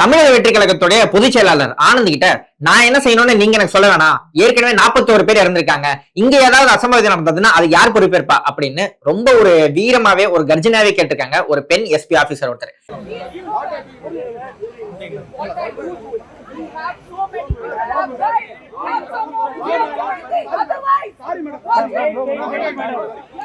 தமிழக வெற்றி கழகத்துடைய பொதுச் செயலாளர் ஆனந்த் கிட்ட நான் என்ன செய்யணும்னு நீங்க எனக்கு சொல்ல வேணாம் ஏற்கனவே 41 பேர் இறந்திருக்காங்க இங்க ஏதாவது அசம்பாவிதம் நடந்ததுன்னா அது யார் பொறுப்பேற்பா அப்படின்னு ரொம்ப ஒரு வீரமாவே ஒரு கர்ஜனாவே கேட்டிருக்காங்க ஒரு பெண் எஸ்பி ஆபீசர் ஒருத்தர் We have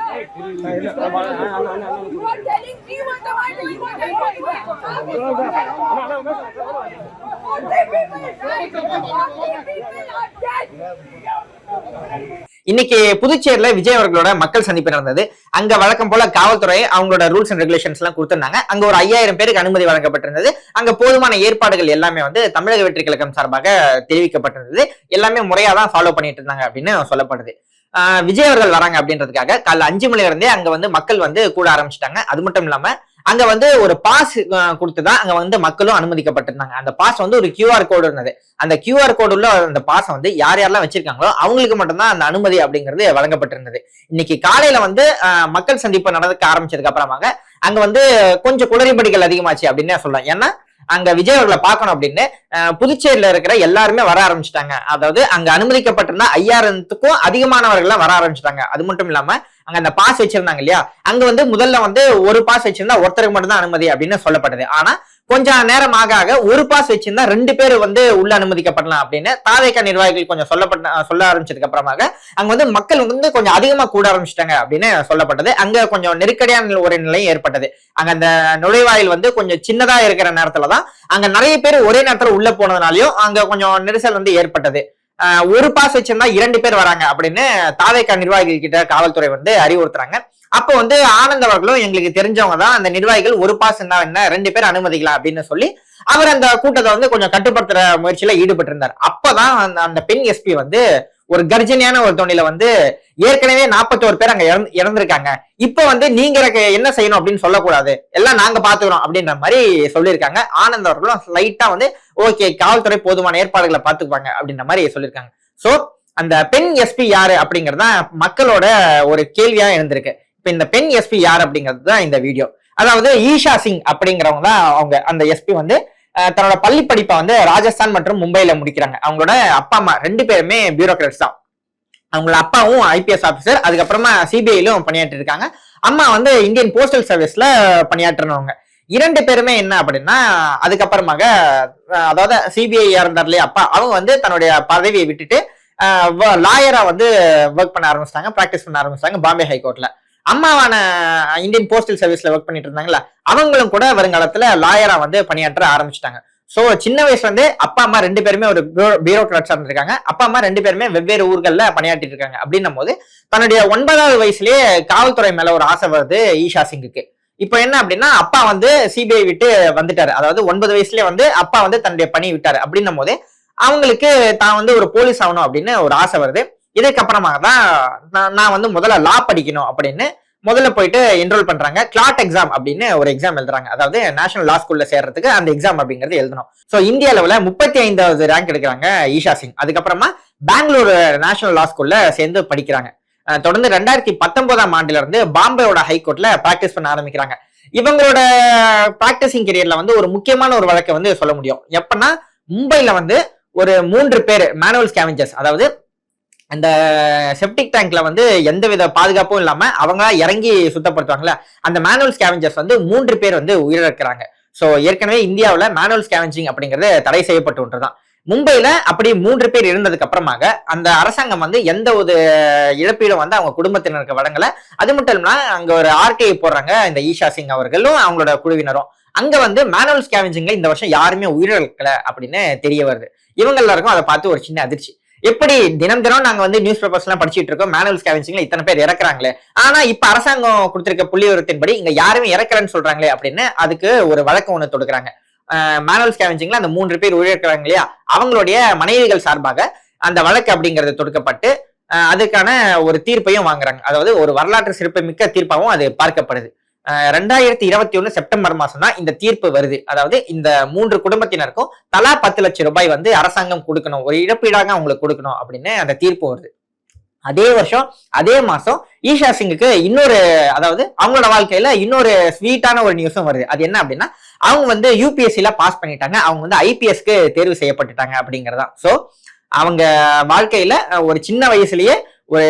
இன்னைக்கு புதுச்சேரியில விஜய் அவர்களோட மக்கள் சந்திப்பு நடந்தது. அங்க வழக்கம் போல காவல்துறை அவங்களோட ரூல்ஸ் அண்ட் ரெகுலேஷன்ஸ் எல்லாம் கொடுத்திருந்தாங்க. அங்க ஒரு ஐயாயிரம் பேருக்கு அனுமதி வழங்கப்பட்டிருந்தது. அங்க போதுமான ஏற்பாடுகள் எல்லாமே வந்து தமிழக வெற்றி கழகம் சார்பாக தெரிவிக்கப்பட்டிருந்தது. எல்லாமே முறையா தான் ஃபாலோ பண்ணிட்டு இருந்தாங்க அப்படின்னு சொல்லப்படுது. விஜய் அவர்கள் வராங்க அப்படின்றதுக்காக காலைல அஞ்சு மணில இருந்தே அங்க வந்து மக்கள் வந்து கூட ஆரம்பிச்சிட்டாங்க. அது மட்டும் இல்லாம அங்க வந்து ஒரு பாஸ் கொடுத்துதான் அங்க வந்து மக்களும் அனுமதிக்கப்பட்டிருந்தாங்க. அந்த பாஸ் வந்து ஒரு கியூஆர் கோடு இருந்தது. அந்த கியூஆர் கோடு உள்ள அந்த பாஸை வந்து யார் யாரெல்லாம் வச்சிருக்காங்களோ அவங்களுக்கு மட்டும்தான் அந்த அனுமதி அப்படிங்கிறது வழங்கப்பட்டிருந்தது. இன்னைக்கு காலையில வந்து மக்கள் சந்திப்பு நடக்க ஆரம்பிச்சதுக்கு அப்புறமாக அங்க வந்து கொஞ்சம் குளறுபடிகள் அதிகமாச்சு அப்படின்னு சொல்லலாம். ஏன்னா அங்க விஜய் அவர்களை பார்க்கணும் அப்படின்னு புதுச்சேரியில இருக்கிற எல்லாருமே வர ஆரம்பிச்சிட்டாங்க. அதாவது அங்க அனுமதிக்கப்பட்டிருந்த ஐயாயிரத்துக்கும் அதிகமானவர்கள் வர ஆரம்பிச்சிட்டாங்க. அது மட்டும் இல்லாம அங்க அந்த பாஸ் வச்சிருந்தாங்க இல்லையா? அங்க வந்து முதல்ல வந்து ஒரு பாஸ் வச்சிருந்தா ஒருத்தருக்கு மட்டும் தான் அனுமதி அப்படின்னு சொல்லப்பட்டது. ஆனா கொஞ்சம் நேரம் ஆக ஆக ஒரு பாஸ் வச்சிருந்தா ரெண்டு பேர் வந்து உள்ள அனுமதிக்கப்படலாம் அப்படின்னு தாவேக்கா நிர்வாகிகள் கொஞ்சம் சொல்லப்பட்ட சொல்ல ஆரம்பிச்சதுக்கு அப்புறமாக அங்க வந்து மக்கள் வந்து கொஞ்சம் அதிகமா கூட ஆரம்பிச்சிட்டாங்க அப்படின்னு சொல்லப்பட்டது. அங்க கொஞ்சம் நெருக்கடியான ஒரு நிலையும் ஏற்பட்டது. அங்க அந்த நுழைவாயில் வந்து கொஞ்சம் சின்னதா இருக்கிற நேரத்துலதான் அங்க நிறைய பேர் ஒரே நேரத்துல உள்ள போனதுனாலயும் அங்க கொஞ்சம் நெரிசல் வந்து ஏற்பட்டது. ஒரு பாஸ் வச்சிருந்தா இரண்டு பேர் வராங்க அப்படின்னு தாவேக்கா நிர்வாகிகள் கிட்ட காவல்துறை வந்து அறிவுறுத்துறாங்க. அப்போ வந்து ஆனந்த் அவர்களும் எங்களுக்கு தெரிஞ்சவங்க தான். அந்த நிர்வாகிகள் ஒரு பாஸ் என்ன என்ன ரெண்டு பேர் அனுமதிக்கலாம் அப்படின்னு சொல்லி அவர் அந்த கூட்டத்தை வந்து கொஞ்சம் கட்டுப்படுத்துற முயற்சியில ஈடுபட்டு இருந்தார் அப்பதான் அந்த அந்த பெண் எஸ்பி வந்து ஒரு கர்ஜனையான ஒரு தொண்டில வந்து ஏற்கனவே 41 பேர் அங்க இறந்திருக்காங்க. இப்ப வந்து நீங்க என்ன செய்யணும் அப்படின்னு சொல்லக்கூடாது. எல்லாம் நாங்க பாத்துக்கிறோம் அப்படின்ற மாதிரி சொல்லியிருக்காங்க. ஆனந்த் அவர்களும் லைட்டா வந்து ஓகே காவல்துறை போதுமான ஏற்பாடுகளை பார்த்துக்குவாங்க அப்படின்ற மாதிரி சொல்லியிருக்காங்க. ஸோ அந்த பெண் எஸ்பி யாரு அப்படிங்கிறது தான் மக்களோட ஒரு கேள்வியா இருந்திருக்கு. இப்ப இந்த பெண் எஸ்பி யார் அப்படிங்கிறது தான் இந்த வீடியோ அதாவது ஈஷா சிங் அப்படிங்கிறவங்க தான் அவங்க அந்த எஸ்பி வந்து தன்னோட பள்ளி படிப்பை வந்து ராஜஸ்தான் மற்றும் மும்பையில முடிக்கிறாங்க. அவங்களோட அப்பா அம்மா ரெண்டு பேருமே பியூரோக்ராட்ஸ் தான். அவங்களோட அப்பாவும் ஐபிஎஸ் ஆஃபீஸர் அதுக்கப்புறமா சிபிஐலும் பணியாற்றி இருக்காங்க அம்மா வந்து இந்தியன் போஸ்டல் சர்வீஸ்ல பணியாற்றினவங்க. இரண்டு பேருமே என்ன அப்படின்னா அதுக்கப்புறமாக அதாவது சிபிஐ இருந்தார் இல்லையா அப்பா அவங்க வந்து தன்னுடைய பதவியை விட்டுட்டு லாயரா வந்து ஒர்க் பண்ண ஆரம்பிச்சிட்டாங்க ப்ராக்டிஸ் பண்ண ஆரம்பிச்சிட்டாங்க பாம்பே ஹைகோர்ட்ல அம்மாவான இந்தியன் போஸ்டல் சர்வீஸ்ல ஒர்க் பண்ணிட்டு இருந்தாங்களா அவங்களும் கூட வருங்காலத்துல லாயரா வந்து பணியாற்ற ஆரம்பிச்சிட்டாங்க. சோ சின்ன வயசுல இருந்து அப்பா அம்மா ரெண்டு பேருமே ஒரு பியூரோக்ராட்ஸா இருந்திருக்காங்க. அப்பா அம்மா ரெண்டு பேருமே வெவ்வேறு ஊர்களில் பணியாற்றிட்டு இருக்காங்க. அப்படின்னும் போது தன்னுடைய ஒன்பதாவது வயசுலயே காவல்துறை மேல ஒரு ஆசை வருது ஈஷா சிங்குக்கு. இப்போ என்ன அப்படின்னா அப்பா வந்து சிபிஐ விட்டு வந்துட்டாரு. அதாவது ஒன்பது வயசுலேயே வந்து அப்பா வந்து தன்னுடைய பணி விட்டாரு. அப்படின்னும் போது அவங்களுக்கு தான் வந்து ஒரு போலீஸ் ஆகணும் அப்படின்னு ஒரு ஆசை வருது. இதுக்கப்புறமாக தான் நான் நான் வந்து முதல்ல லா படிக்கணும் அப்படின்னு முதல்ல போயிட்டு என்ரோல் பண்றாங்க. கிளாட் எக்ஸாம் அப்படின்னு ஒரு எக்ஸாம் எழுதுறாங்க. அதாவது நேஷனல் லா ஸ்கூல்ல சேர்றதுக்கு அந்த எக்ஸாம் அப்படிங்கிறது எழுதணும். ஸோ இந்திய அளவில் முப்பத்தி ஐந்தாவது ரேங்க் எடுக்கிறாங்க ஈஷா சிங். அதுக்கப்புறமா பெங்களூர் நேஷனல் லா ஸ்கூல்ல சேர்ந்து படிக்கிறாங்க. தொடர்ந்து ரெண்டாயிரத்தி பத்தொன்பதாம் ஆண்டுல இருந்து பாம்பேயோட ஹைகோர்ட்ல பிராக்டிஸ் பண்ண ஆரம்பிக்கிறாங்க. இவங்களோட பிராக்டிசிங் கெரியர்ல வந்து ஒரு முக்கியமான ஒரு வழக்கை வந்து சொல்ல முடியும். எப்பன்னா மும்பைல வந்து ஒரு மூன்று பேர் மேனுவல் ஸ்கேவஞ்சர்ஸ் அதாவது அந்த செப்டிக் டேங்க்ல வந்து எந்தவித பாதுகாப்பும் இல்லாம அவங்களா இறங்கி சுத்தப்படுத்துவாங்கல்ல அந்த மேனுவல் ஸ்கேவஞ்சர்ஸ் வந்து மூன்று பேர் வந்து உயிரிழக்கிறாங்க. ஸோ ஏற்கனவே இந்தியாவில் மேனுவல் ஸ்கேவஞ்சிங் அப்படிங்கிறது தடை செய்யப்பட்டு ஒன்றுதான். மும்பையில அப்படி மூன்று பேர் இருந்ததுக்கு அப்புறமாக அந்த அரசாங்கம் வந்து எந்த ஒரு இழப்பீடும் வந்து அவங்க குடும்பத்தினருக்கு வழங்கல. அது மட்டும் இல்லாம அங்க ஒரு ஆர்கே போடுறாங்க இந்த ஈஷா சிங் அவர்களும் அவங்களோட குழுவினரும். அங்க வந்து மேனுவல் ஸ்கேவிஞ்சிங்ல இந்த வருஷம் யாருமே உயிரிழக்கல அப்படின்னு தெரிய வருது. இவங்க எல்லாருக்கும் அதை பார்த்து ஒரு சின்ன அதிர்ச்சி. எப்படி தினம் தினம் நாங்க வந்து நியூஸ் பேப்பர்ஸ் எல்லாம் படிச்சுட்டு இருக்கோம் மேனுவல் ஸ்கேவிஞ்சிங்ல இத்தனை பேர் இறக்குறாங்களே. ஆனா இப்ப அரசாங்கம் கொடுத்திருக்க புள்ளி விவரத்தின்படி இங்க யாருமே இறக்குறேன்னு சொல்றாங்களே அப்படின்னு அதுக்கு ஒரு வழக்கம் ஒண்ணு தொடுக்கிறாங்க. மேனுவல் ஸ்கேவஞ்சிங்ல அந்த மூன்று பேர் உயிரிழக்கிறாங்க இல்லையா? அவங்களுடைய மனைவிகள் சார்பாக அந்த வழக்கு அப்படிங்கிறது தொடுக்கப்பட்டு அஹ், அதுக்கான ஒரு தீர்ப்பையும் வாங்குறாங்க. அதாவது ஒரு வரலாற்று சிறப்பு மிக்க தீர்ப்பாகவும் அது பார்க்கப்படுது. ரெண்டாயிரத்தி இருபத்தி ஒண்ணு செப்டம்பர் மாசம் தான் இந்த தீர்ப்பு வருது. அதாவது இந்த மூன்று குடும்பத்தினருக்கும் தலா பத்து லட்சம் ரூபாய் வந்து அரசாங்கம் கொடுக்கணும். ஒரு இழப்பீடாக அவங்களுக்கு கொடுக்கணும் அப்படின்னு அந்த தீர்ப்பு வருது. அதே வருஷம் அதே மாசம் ஈஷா சிங்குக்கு இன்னொரு அதாவது அவங்களோட வாழ்க்கையில இன்னொரு ஸ்வீட்டான ஒரு நியூஸும் வருது. அது என்ன அப்படின்னா அவங்க வந்து யூபிஎஸ்சில பாஸ் பண்ணிட்டாங்க. அவங்க வந்து ஐபிஎஸ்க்கு தேர்வு செய்யப்பட்டுட்டாங்க அப்படிங்கிறதான் ஸோ அவங்க வாழ்க்கையில ஒரு சின்ன வயசுலயே ஒரு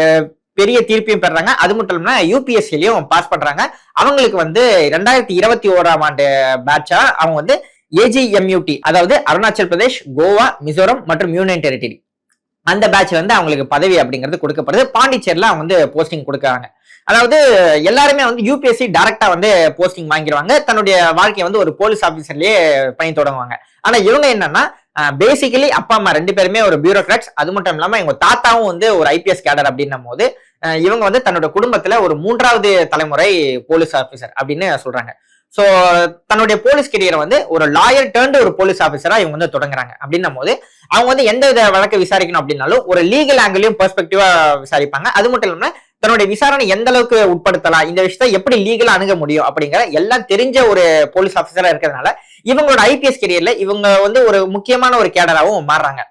பெரிய தீர்ப்பையும் பெறாங்க அது மட்டும் இல்லாம யூபிஎஸ்சிலையும் பாஸ் பண்றாங்க. அவங்களுக்கு வந்து ரெண்டாயிரத்தி இருபத்தி ஓராம் ஆண்டு பேட்சா அவங்க வந்து ஏஜிஎம்யூடி அதாவது அருணாச்சல் பிரதேஷ் கோவா மிசோரம் மற்றும் யூனியன் டெரிட்டரி அந்த பேட்ச் வந்து அவங்களுக்கு பதவி அப்படிங்கிறது கொடுக்கப்படுது. பாண்டிச்சேரியில் அவங்க வந்து போஸ்டிங் கொடுக்குறாங்க. அதாவது எல்லாருமே வந்து யூபிஎஸ்சி டைரக்டா வந்து போஸ்டிங் வாங்கிடுவாங்க தன்னுடைய வாழ்க்கையை வந்து ஒரு போலீஸ் ஆபீசர்லயே பணி தொடங்குவாங்க. ஆனா இவங்க என்னன்னா பேசிக்கலி அப்பா அம்மா ரெண்டு பேருமே ஒரு பியூரோக்ராட்ஸ் அது மட்டும் இல்லாம எங்க தாத்தாவும் வந்து ஒரு ஐபிஎஸ் கேடர் அப்படின்னும் போது இவங்க வந்து தன்னோட குடும்பத்துல ஒரு மூன்றாவது தலைமுறை போலீஸ் ஆபீசர் அப்படின்னு சொல்றாங்க. ஸோ தன்னுடைய போலீஸ் கெரியரை வந்து ஒரு லாயர் டேர்ன்டு ஒரு போலீஸ் ஆஃபீஸராக இவங்க வந்து தொடங்குறாங்க அப்படின்னும் போது அவங்க வந்து எந்த வித வழக்கு விசாரிக்கணும் அப்படின்னாலும் ஒரு லீகல் ஆங்கிளையும் பெர்ஸ்பெக்டிவா விசாரிப்பாங்க. அது மட்டும் இல்லாமல் தன்னுடைய விசாரணை எந்த அளவுக்கு உட்படுத்தலாம் இந்த விஷயத்தை எப்படி லீகலா அணுக முடியும் அப்படிங்கிற எல்லாம் தெரிஞ்ச ஒரு போலீஸ் ஆஃபீஸரா இருக்கிறதுனால இவங்களோட ஐபிஎஸ் கெரியர்ல இவங்க வந்து ஒரு முக்கியமான ஒரு கேடராகவும் மாறுறாங்க.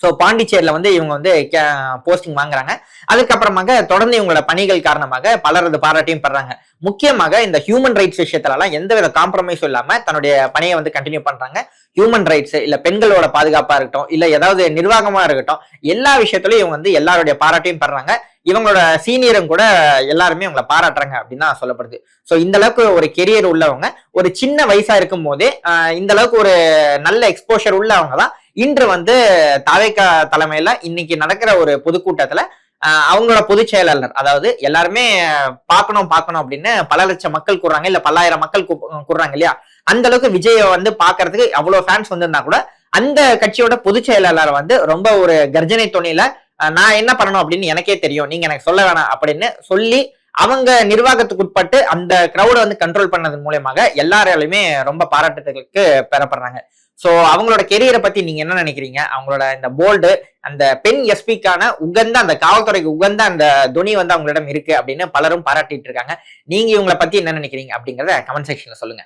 ஸோ பாண்டிச்சேரியில் வந்து இவங்க வந்து போஸ்டிங் வாங்குறாங்க. அதுக்கப்புறமாக தொடர்ந்து இவங்களோட பணிகள் காரணமாக பலரது பாராட்டையும் பெறாங்க முக்கியமாக இந்த ஹியூமன் ரைட்ஸ் விஷயத்துலலாம் எந்தவித காம்ப்ரமைஸும் இல்லாமல் தன்னுடைய பணியை வந்து கண்டினியூ பண்ணுறாங்க ஹியூமன் ரைட்ஸ் இல்லை பெண்களோட பாதுகாப்பாக இருக்கட்டும் இல்லை ஏதாவது நிர்வாகமாக இருக்கட்டும் எல்லா விஷயத்துலையும் இவங்க வந்து எல்லாருடைய பாராட்டையும் பெறாங்க இவங்களோட சீனியரும் கூட எல்லாருமே இவங்களை பாராட்டுறாங்க அப்படின்னு தான் சொல்லப்படுது. ஸோ இந்த அளவுக்கு ஒரு கெரியர் உள்ளவங்க ஒரு சின்ன வயசா இருக்கும் போதே இந்த அளவுக்கு ஒரு நல்ல எக்ஸ்போஷர் உள்ளவங்க தான். இன்று வந்து தாவேக்கா தலைமையில இன்னைக்கு நடக்கிற ஒரு பொதுக்கூட்டத்துல அவங்களோட பொதுச் செயலாளர் அதாவது எல்லாருமே பார்க்கணும் பார்க்கணும் அப்படின்னு பல லட்சம் மக்கள் கூடுறாங்க இல்ல பல்லாயிரம் மக்கள் கூடுறாங்க இல்லையா? அந்த அளவுக்கு விஜயை வந்து பாக்குறதுக்கு அவ்வளவு ஃபேன்ஸ் வந்திருந்தா கூட அந்த கட்சியோட பொதுச் செயலாளர் வந்து ரொம்ப ஒரு கர்ஜனை துணியில நான் என்ன பண்ணணும் அப்படின்னு எனக்கே தெரியும். நீங்க எனக்கு சொல்ல வேணாம் அப்படின்னு சொல்லி அவங்க நிர்வாகத்துக்கு உட்பட்டு அந்த கிரௌடை வந்து கண்ட்ரோல் பண்ணது மூலயமாக எல்லாராலையுமே ரொம்ப பாராட்டுதலுக்கு பெறப்படுறாங்க. ஸோ அவங்களோட கெரியரை பத்தி நீங்க என்ன நினைக்கிறீங்க? அவங்களோட இந்த போல்டு அந்த பெண் எஸ்பிக்கான உகந்த அந்த காவல்துறைக்கு உகந்த அந்த துணி வந்து அவங்களிடம் இருக்கு அப்படின்னு பலரும் பாராட்டிட்டு இருக்காங்க. நீங்க இவங்களை பத்தி என்ன நினைக்கிறீங்க அப்படிங்கிறத கமெண்ட் செக்ஷன்ல சொல்லுங்க.